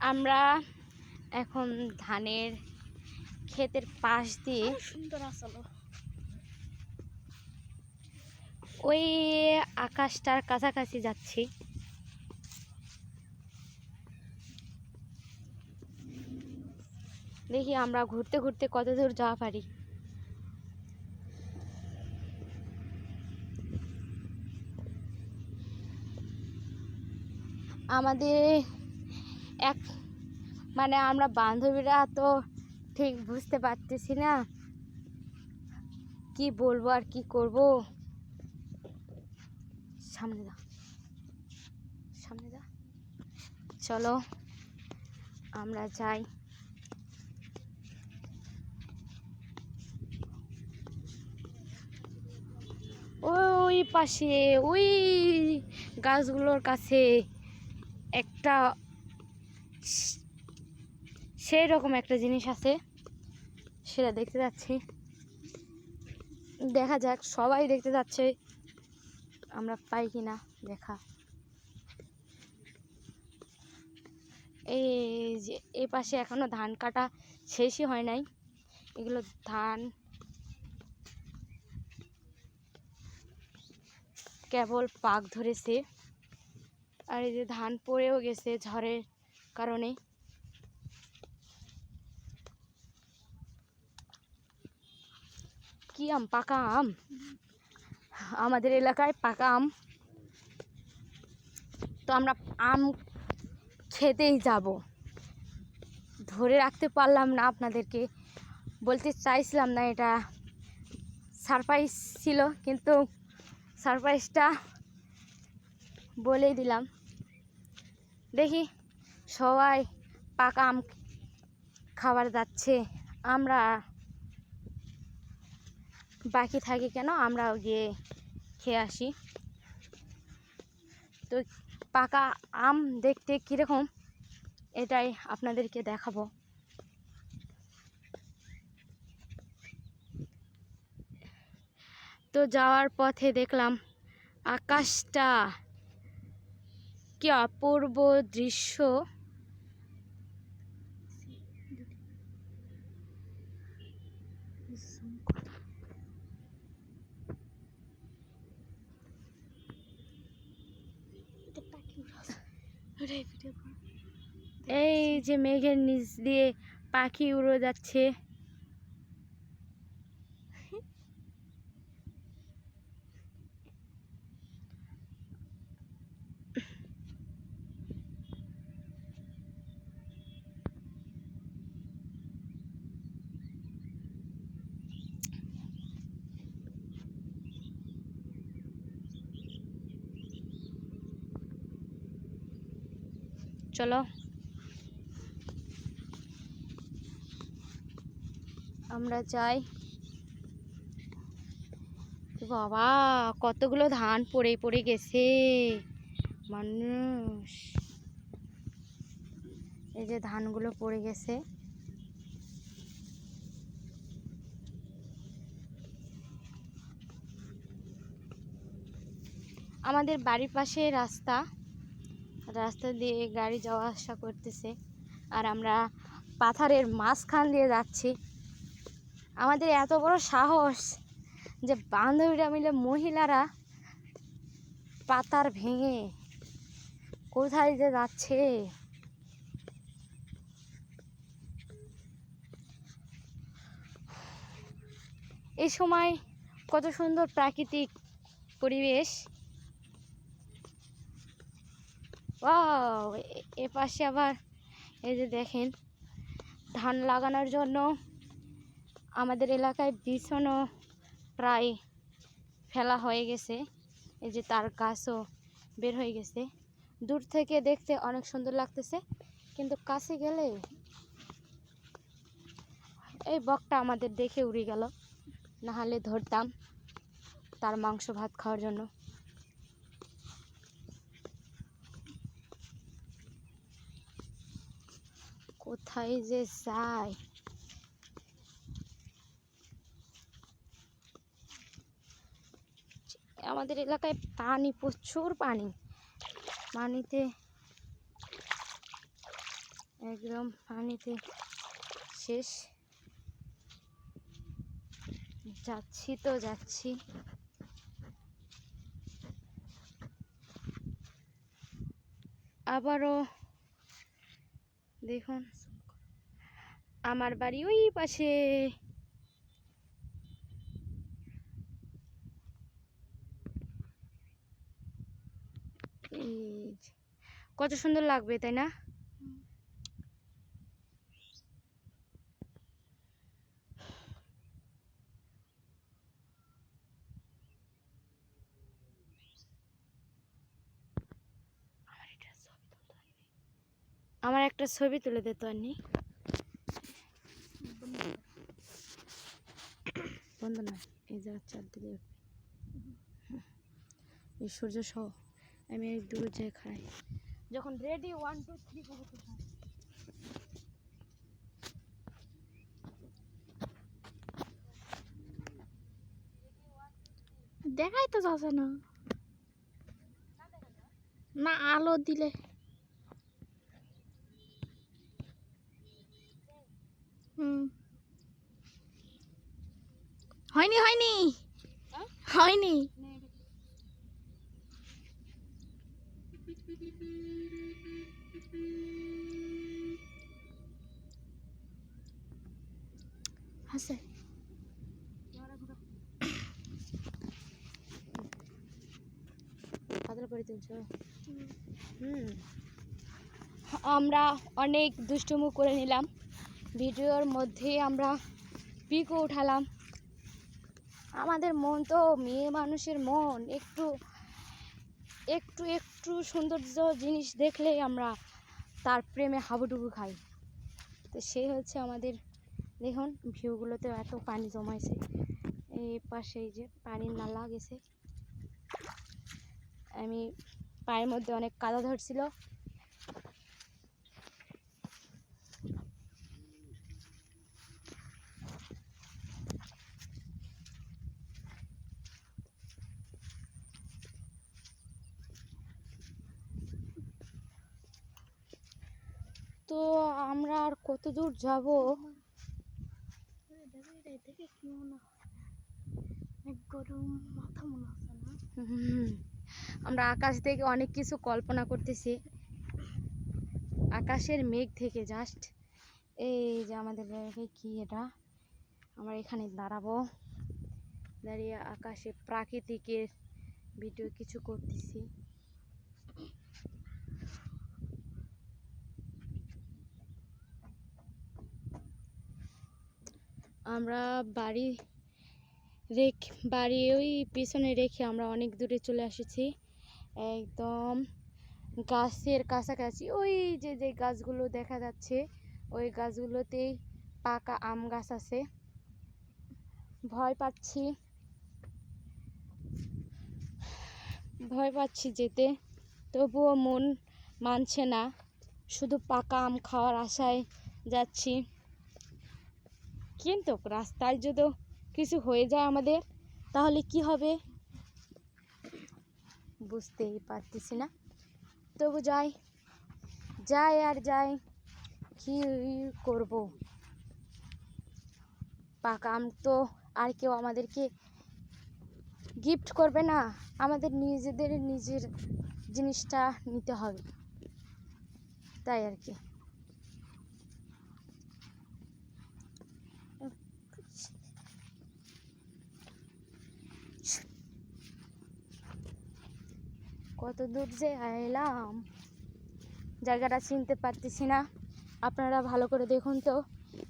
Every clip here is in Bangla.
আমরা এখন ধানের ক্ষেতের পাশ দিয়ে সুন্দর আসলো ওই আকাশটার কাছাকাছি যাচ্ছি। দেখি আমরা ঘুরতে ঘুরতে কত দূর যাওয়া পারি। আমাদের এক মানে আমরা বান্ধবীরা তো ঠিক বুঝতে পারতেছি না। কি বলব আর কি করব? সামনে দা সামনে দা চলো, আমরা যাই। ওই পাশে, ওই গাছগুলোর কাছে একটা সেই রকম একটা জিনিস আছে। সেটা দেখতে যাচ্ছি। দেখা যাক, সবাই দেখতে যাচ্ছে। আমরা পাই কি না দেখা। এই যে, এই পাশে এখনও ধান কাটা শেষই হয় নাই। এগুলো ধান কেবল পাক ধরেছে। আর এই যে ধান পড়েও গেছে ঝড়ের কারণে। কি আম? পাকা আম? আমাদের এলাকায় পাকা আম। তো আমরা আম খেতেই যাব। ধরে রাখতে পারলাম না আপনাদেরকে। বলতে চাইছিলাম না এটা। সারপ্রাইজ ছিল, কিন্তু সারপ্রাইজটা বলেই দিলাম। দেখি সবাই পাকা আম খাবার যাচ্ছে। আমরা বাকি থাকি কেন? আমরাও গিয়ে খেয়ে আসি। তো পাকা আম দেখতে কীরকম? এটাই আপনাদেরকে দেখাবো। তো যাওয়ার পথে দেখলাম আকাশটা কি অপূর্ব দৃশ্য। এই যে মেঘের নিচ দিয়ে পাখি উড়ে যাচ্ছে। চলো। আমরা যাই। বাবা, কতগুলো ধান পড়ে পড়ে গেছে। মানুষ। এই যে ধানগুলো পড়ে গেছে। আমাদের বাড়ির পাশে রাস্তা। রাস্তা দিয়ে গাড়ি যাওয়া আসা করতেছে। আর আমরা পাথারের মাঝখান দিয়ে যাচ্ছি। আমাদের এত বড় সাহস যে বান্ধবীরা মিলে মহিলারা পাতার ভেঙে কোথায় যে যাচ্ছে। এই সময় কত সুন্দর প্রাকৃতিক পরিবেশ। ওয়াও এ- পাশে আবার এই যে দেখেন, ধান লাগানোর জন্য আমাদের এলাকায় বিছনও প্রায় ফেলা হয়ে গেছে। এই যে তার গাছও বের হয়ে গেছে। দূর থেকে দেখতে অনেক সুন্দর লাগতেছে, কিন্তু কাছে গেলে এই বকটা আমাদের দেখে উড়ে গেল। নাহলে ধরতাম তার মাংস ভাত খাওয়ার জন্য। কোথায় যে যায়? আমাদের এলাকায় পানি, প্রচুর পানি। পানিতে, একদম পানিতে শেষ। যাচ্ছি তো যাচ্ছি। আবারও দেখুন আমার বাড়ি ওই পাশে। কত সুন্দর লাগবে তাই না? আমার একটা ছবি তুলে দে তো, আন্নি। বন্ধ না, এই জায়গার চার দিলে এই সূর্য সহ আমি এক দূর যেয়ে খাই। যখন রেডি ওয়ান টু থ্রি করব দেখাই তো যাচ্ছে না না, আলো দিলে। হয়নি হয়নি। হ্যাঁ? হয়নি হুম। আমরা অনেক দুষ্টুমু করে নিলাম। ভিডিওর মধ্যে আমরা পিকও উঠালাম। আমাদের মন তো মেয়ে মানুষের মন, একটু একটু একটু সৌন্দর্য জিনিস দেখলেই আমরা তার প্রেমে হাবুডুবু খাই। তো সেই হচ্ছে আমাদের দেখুন ভিউগুলোতে এত পানি জমাইছে। এই পাশে যে পানির নালা গেছে। আমি পায়ের মধ্যে অনেক কাদা ধরছিল তো আমরা আর কত দূর যাব? আমরা আকাশ থেকে অনেক কিছু কল্পনা করতেছি। আকাশের মেঘ থেকে জাস্ট এই যে আমাদের কি এটা? আমরা এখানে দাঁড়াবো। দাঁড়িয়ে আকাশে প্রাকৃতিকের ভিডিও কিছু করতেছি। আমরা বাড়ি রেখ, বাড়ি ওই পিছনে রেখে আমরা অনেক দূরে চলে এসেছি। একদম গাছের কাছাকাছি। ওই যে যে গাছগুলো দেখা যাচ্ছে, ওই গাছগুলোতেই পাকা আম গাছ আছে। ভয় পাচ্ছি। ভয় পাচ্ছি যেতে। তবুও মন মানছে না। শুধু পাকা আম খাওয়ার আশায় যাচ্ছি। কিন্তু রাস্তায় যদি কিছু হয়ে যায় আমাদের, তাহলে কি হবে? বুঝতেই পারতেছি না। তবু যাই যাই আর যাই, কি করব? পাকা আম তো আর কেউ আমাদেরকে গিফট করবে না। আমাদের নিজেদের নিজের জিনিসটা নিতে হবে। তাই আর কি। কত দূর যে এলাম, জায়গাটা চিনতে পারতেছি না। আপনারা ভালো করে দেখুন তো,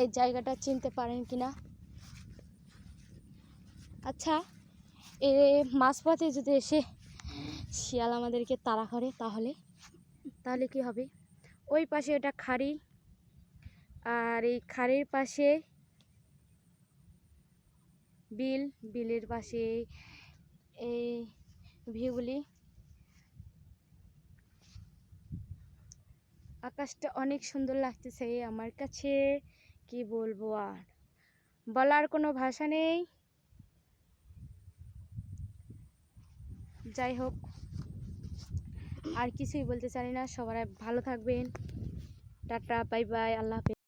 এই জায়গাটা চিনতে পারেন কি না আচ্ছা এ মাঝপথে যদি এসে শিয়াল আমাদেরকে তাড়া করে তাহলে তাহলে কি হবে? ওই পাশে এটা খাড়ি, আর এই খাড়ির পাশে বিল, বিলের পাশে এই ভিউগুলি। আকাশটা অনেক সুন্দর লাগতেছে, আমার কাছে কি বলব আর? বলার কোনো ভাষা নেই। যাই হোক, আর কিছুই বলতে চাই না। সবাই ভালো থাকবেন। টাটা, বাই বাই, আল্লাহ হাফিজ।